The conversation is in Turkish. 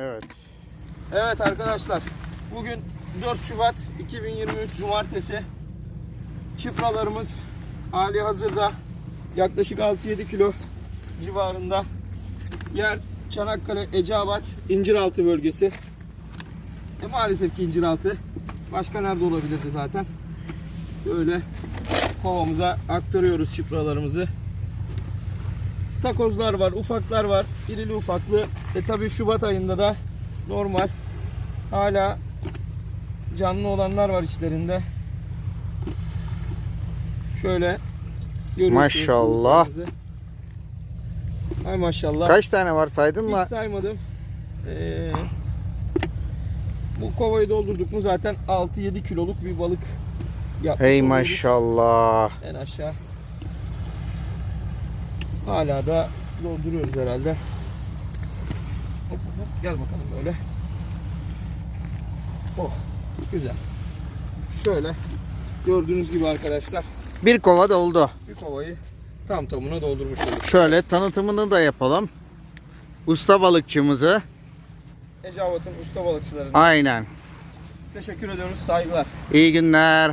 Evet. Evet arkadaşlar. Bugün 4 Şubat 2023 Cumartesi. Çıpralarımız hali hazırda yaklaşık 6-7 kilo civarında. Yer Çanakkale, Eceabat, İnciraltı bölgesi. E maalesef ki İnciraltı. Başka nerede olabilirdi zaten. Böyle kovamıza aktarıyoruz çıpralarımızı. Takozlar var, ufaklar var, irili ufaklı. E tabi Şubat ayında da normal hala canlı olanlar var içlerinde. Şöyle Maşallah. gruplarımızı. Ay maşallah. Kaç tane var saydın mı? Hiç saymadım. Ee, bu kovayı doldurduk mu zaten 6-7 kiloluk bir balık yapmış Hey maşallah. En aşağı. Hala da dolduruyoruz herhalde. Hop, hop, hop. Gel bakalım böyle. Oh güzel. Şöyle gördüğünüz gibi arkadaşlar Bir kova doldu. bir kovayı tam tamına doldurmuş olduk. Şöyle tanıtımını da yapalım. Usta balıkçımızı. Eceabat'ın usta balıkçılarına Aynen. teşekkür ediyoruz. Saygılar. İyi günler.